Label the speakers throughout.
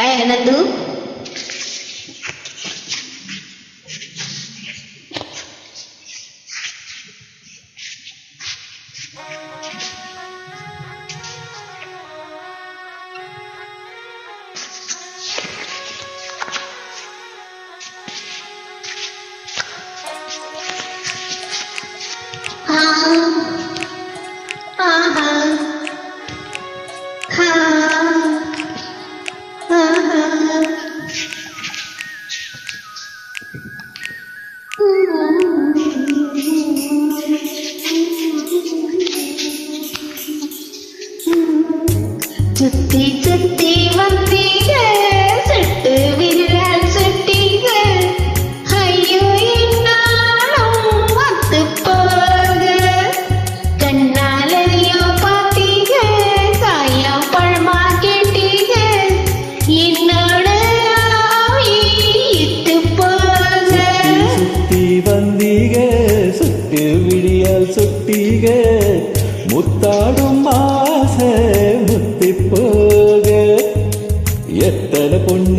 Speaker 1: perna do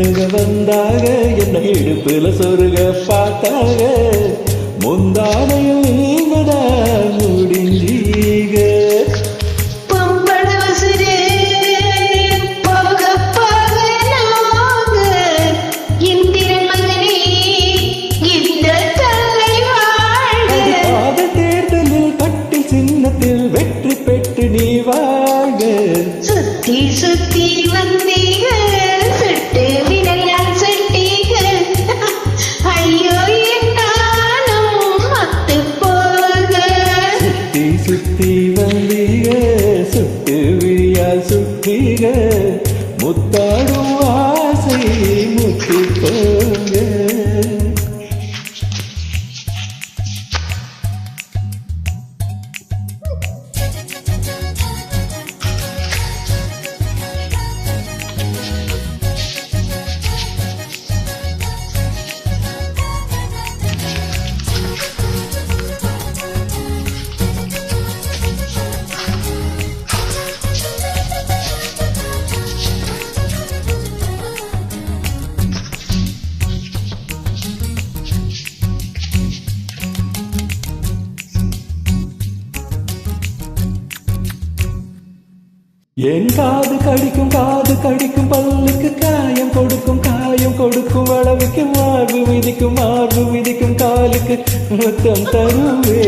Speaker 2: என்னுக வந்தாக என்னை இடுப்புல சொருக பார்த்தாக. முந்தானையும் என் காது கடிக்கும் காது கடிக்கும் பல்லுக்கு காயம் கொடுக்கும் காயம் கொடுக்கும் அளவுக்கு மார்பு விதிக்கும் மார்பு விதிக்கும் காலுக்கு முத்தம் தருவே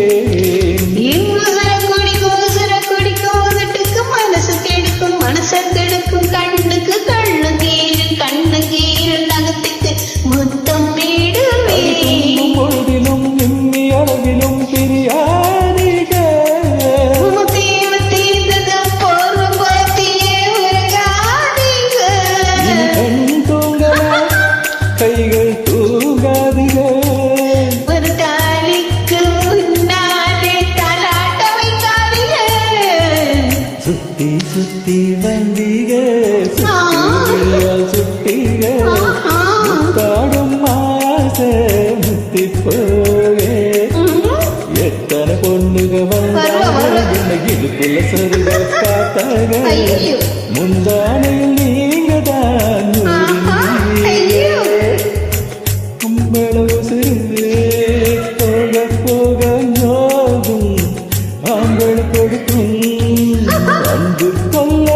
Speaker 2: தட்டைகள் தூங்காதீர்கள் சுத்தி சுத்தி வந்தீங்க சுத்தீங்க முத்தாடும் ஆசை முத்தி போக. எத்தனை பொண்ணுக வந்தாங்க? இடுப்புள்ள சருக பார்த்தாங்க. முந்தானையில்
Speaker 1: நீ எடுக்கும் அன்பு சொல்ல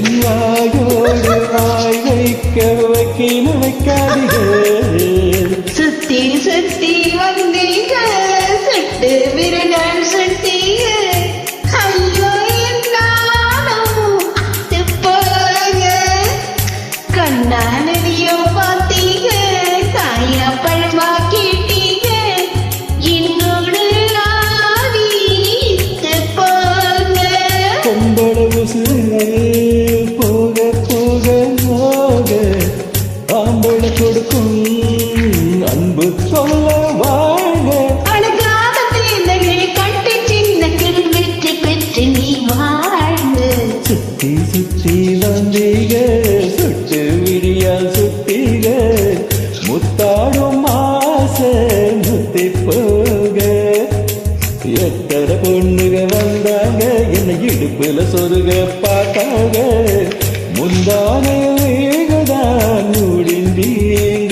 Speaker 2: என் வாயோடு வாய் வைக்க வைக்கின வைக்காதீங்க
Speaker 1: சுத்தி சுத்தி வந்தீங்க சுட்டு விரலால் சுத்தி
Speaker 2: சுத்தி சுத்தி வந்தீங்க சுட்டு விடியா சுத்தீங்க முத்தாடும் ஆசை முத்தி போக. எத்தனை பொண்ணுக வந்தாங்க என்னை இடுப்புல சொருக பார்த்தாங்க. முந்தானே வேகதான் நூடிந்தீங்க